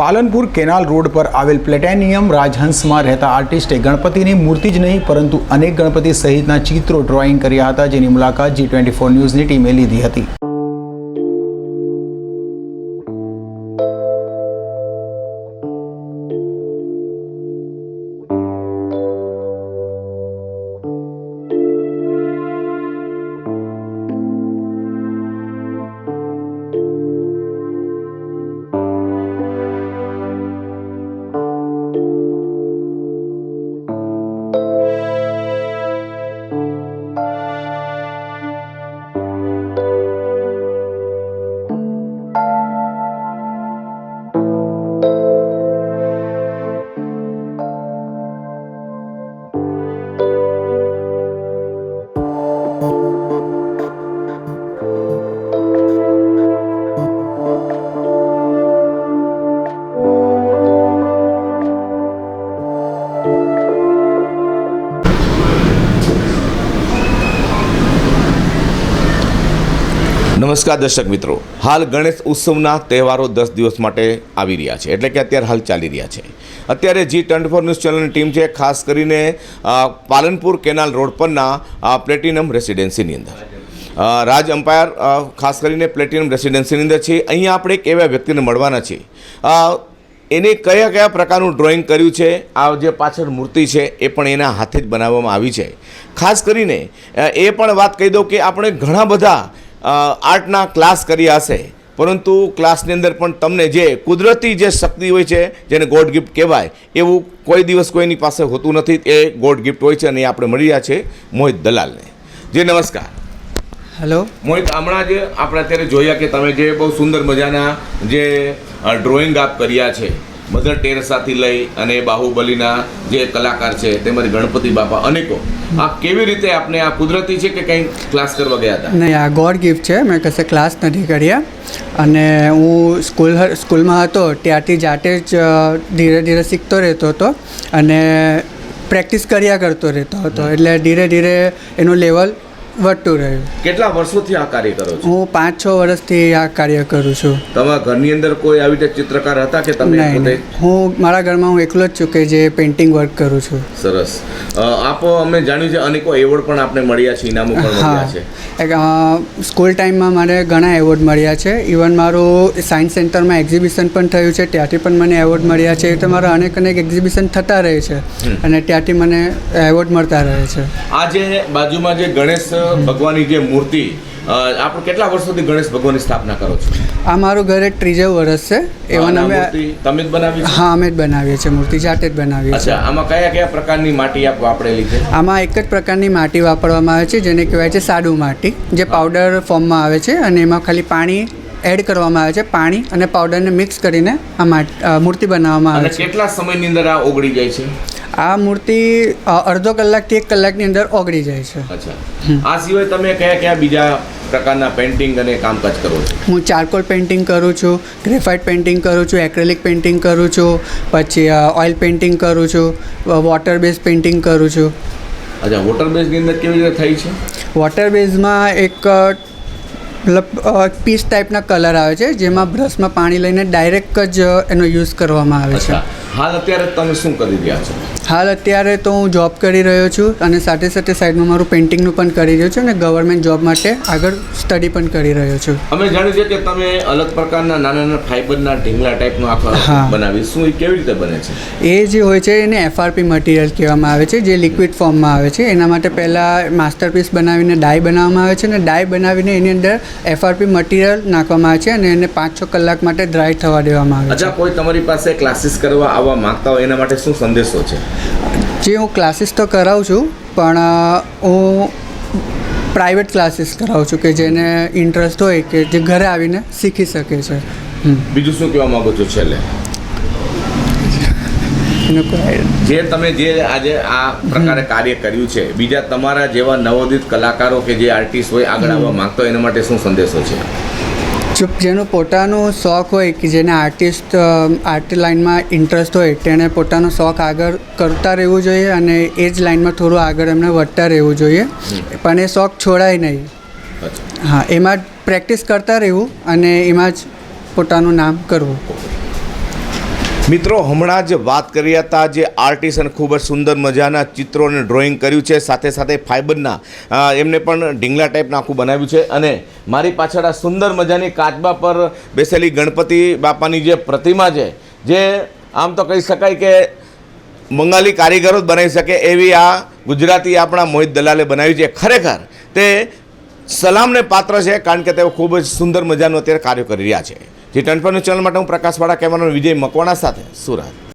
Palanpur canal road પર આવેલ platinum રાજહંસમાં રહેતા આર્ટિસ્ટે ગણપતિની મૂર્તિ જ નહીં, પરંતુ અનેક ગણપતિ સહિતના ચિત્રો ડ્રોઈંગ કર્યા હતા, જેની મુલાકાત જી ટ્વેન્ટી ફોર ન્યૂઝની ટીમે લીધી હતી. નમસ્કાર દર્શક મિત્રો. હાલ ગણેશ ઉત્સવના તહેવારો દસ દિવસ માટે આવી રહ્યા છે. એટલે કે અત્યારે હાલ ચાલી રહ્યા છે. અત્યારે જી ટ્વેન્ટી ફોર ન્યૂઝ ચેનલની ટીમ છે, ખાસ કરીને પાલનપુર કેનાલ રોડ પરના પ્લેટિનમ રેસિડેન્સીની અંદર. રાજ અમ્પાયર ખાસ કરીને પ્લેટિનમ રેસિડેન્સીની અંદર છે. અહીંયા આપણે એક એવા વ્યક્તિને મળવાના છે. એને કયા કયા પ્રકારનું ડ્રોઈંગ કર્યું છે, આ જે પાછળ મૂર્તિ છે, એ પણ એના હાથે જ બનાવવામાં આવી છે. ખાસ કરીને એ પણ વાત કહી દઉં કે આપણે ઘણા બધા આર્ટના ક્લાસ કર્યા હશે. પરંતુ ક્લાસની અંદર પણ તમને જે કુદરતી જે શક્તિ હોય છે જેને ગોડ ગિફ્ટ કહેવાય એવું કોઈ દિવસ કોઈની પાસે હોતું નથી. એ ગોડ ગિફ્ટ હોય છે અને એ આપણે મળી રહ્યા છે મોહિત દલાલને. જી નમસ્કાર. હેલો. મોહિત હમણાં જે આપણે અત્યારે જોયા કે તમે જે બહુ સુંદર મજાના જે ડ્રોઈંગ આપ કર્યા છે. મધર ટેરેસાથી લઈ અને બાહુબલીના જે કલાકાર છે, તેમજ ગણપતિ બાપા અનેકો. આ કેવી રીતે આપને આ કુદરતી છે કે કંઈ ક્લાસ કરવા ગયા હતા? નહીં, આ ગોડ ગિફ્ટ છે. મેં કશે ક્લાસ નથી કર્યા. અને હું સ્કૂલ સ્કૂલમાં હતો ત્યારથી જાતે જ ધીરે ધીરે શીખતો રહેતો હતો અને પ્રેક્ટિસ કર્યા કરતો રહેતો હતો. એટલે ધીરે ધીરે એનું લેવલ વધતું રહ્યું. કેટલા વર્ષોથી આ કાર્ય કરો છો? હું પાંચ છ વર્ષથી આ કાર્ય કરું છું. તમારા ઘરની અંદર કોઈ આવી રીતે ચિત્રકાર હતા કે તમે પોતે? હું મારા ઘરમાં હું એકલો જ છું કે જે પેઇન્ટિંગ વર્ક કરું છું. સરસ. આપ અમે જાણ્યું છે અનેકો એવોર્ડ પણ આપને મળ્યા છે ઇનામો પણ મળ્યા છે. સ્કૂલ ટાઈમમાં મને ઘણા એવોર્ડ મળ્યા છે. ઇવન મારું સાયન્સ સેન્ટરમાં એક્ઝિબિશન પણ થયું છે. ત્યાંથી પણ મને એવોર્ડ મળ્યા છે. એ તો મારા અનેક અનેક એક્ઝિબિશન થતા રહે છે. અને ત્યાંથી મને એવોર્ડ મળતા રહે છે. આ જે બાજુમાં જે ગણેશ ભગવાનની જે મૂર્તિ આપણે કેટલા વર્ષોથી ગણેશ ભગવાનની સ્થાપના કરો છો? આ મારું ઘરે ત્રીજું વર્ષ છે. એવા અમે તમે જ બનાવી હા અમે જ બનાવીએ છીએ. મૂર્તિ જાતે જ બનાવીએ છીએ. અચ્છા આમાં કયા કયા પ્રકારની માટી આપ વાપરેલી છે આમાં એક જ પ્રકારની માટી વાપરવામાં આવે છે જેને કહેવાય છે સાડુ માટી જે પાવડર ફોર્મમાં આવે છે અને એમાં ખાલી પાણી એડ કરવામાં આવે છે પાણી અને પાવડરને મિક્સ કરીને આ મૂર્તિ બનાવવામાં આવે છે. કેટલા સમયની અંદર આ ઓગળી જાય છે? આ મૂર્તિ અડધો કલાકથી એક કલાકની અંદર ઓગળી જાય છે. અચ્છા. આ સિવાય તમે કયા કયા બીજા પ્રકારના પેઇન્ટિંગ અને કામકાજ કરો છો? હું ચારકોલ પેઇન્ટિંગ કરું છું ગ્રેફાઇટ પેઇન્ટિંગ કરું છું એક્રેલિક પેઇન્ટિંગ કરું છું પછી ઓઇલ પેઇન્ટિંગ કરું છું વોટર બેઝ પેઇન્ટિંગ કરું છું. અચ્છા વોટર બેઝની અંદર કેવી રીતે થઈ છે? વોટર બેઝમાં એક મતલબ પીસ ટાઈપના કલર આવે છે જેમાં બ્રશમાં પાણી લઈને ડાયરેક્ટ જ એનો યુઝ કરવામાં આવે છે. હાલ અત્યારે તમે શું કરી રહ્યા છો? હાલ અત્યારે તો હું જોબ કરી રહ્યો છું અને સાથે સાથે સાઈડમાં મારું પેઇન્ટિંગનું પણ કરી રહ્યો છું અને ગવર્મેન્ટ જોબ માટે આગળ સ્ટડી પણ કરી રહ્યો છું. અમે જાણ્યું છે કે તમે અલગ પ્રકારના નાના નાના ફાઈબરના ઢીંગલા ટાઈપનો આખો. બનાવી શું એ કેવી રીતે બને છે? એ જે હોય છે એને એફઆરપી મટીરિયલ કહેવામાં આવે છે જે લિક્વિડ ફોર્મમાં આવે છે. એના માટે પહેલાં માસ્ટરપીસ બનાવીને ડાય બનાવવામાં આવે છે અને ડાય બનાવીને એની અંદર એફઆરપી મટીરિયલ નાખવામાં આવે છે અને એને પાંચ છ કલાક માટે ડ્રાય થવા દેવામાં આવે અચ્છા કોઈ તમારી પાસે ક્લાસીસ કરવા આવવા માંગતા હોય એના માટે શું સંદેશો છે? જે હું ક્લાસીસ તો કરાવું છું પણ હું પ્રાઇવેટ ક્લાસીસ કરાવું છું કે જેને ઇન્ટરેસ્ટ હોય કે જે ઘરે આવીને શીખી શકે છે. બીજું શું કહેવા માગો છો છેલ્લે? જે તમે જે આજે આ પ્રકારે કાર્ય કર્યું છે બીજા તમારા જેવા નવોદિત કલાકારો કે જે આર્ટિસ્ટ હોય આગળ આવવા માંગતા એના માટે શું સંદેશો છે? જો જેનો પોતાનો શોખ હોય કે જેને આર્ટિસ્ટ આર્ટ લાઇનમાં ઇન્ટરેસ્ટ હોય તેણે પોતાનો શોખ આગળ કરતા રહેવું જોઈએ અને એ જ લાઇનમાં થોડું આગળ એમને વધતા રહેવું જોઈએ. પણ એ શોખ છોડાય નહીં. હા એમાં જ પ્રેક્ટિસ કરતા રહેવું અને એમાં જ પોતાનું નામ કરવું. મિત્રો, હમણાં જ વાત કરી હતા જે આર્ટિસ્ટ અને ખૂબ જ સુંદર મજાના ચિત્રો અને ડ્રોઈંગ કર્યું છે, સાથે સાથે ફાઇબરના એમને પણ ઢીંગલા ટાઈપનું આખું બનાવ્યું છે. અને મારી પાછળ આ સુંદર મજાની કાચબા પર બેસેલી ગણપતિ બાપાની જે પ્રતિમા છે, જે આમ તો કહી શકાય કે બંગાળી કારીગરો જ બનાવી શકે એવી આ ગુજરાતી આપણા મોહિત દલાલે બનાવી છે. ખરેખર તે સલામને પાત્ર છે, કારણ કે તેઓ ખૂબ જ સુંદર મજાનું અત્યારે કાર્ય કરી રહ્યા છે. જે ટનફરનું ચેનલ માટે હું પ્રકાશવાળા કેમેરાનો વિજય મકવાણા સાથે સુરત.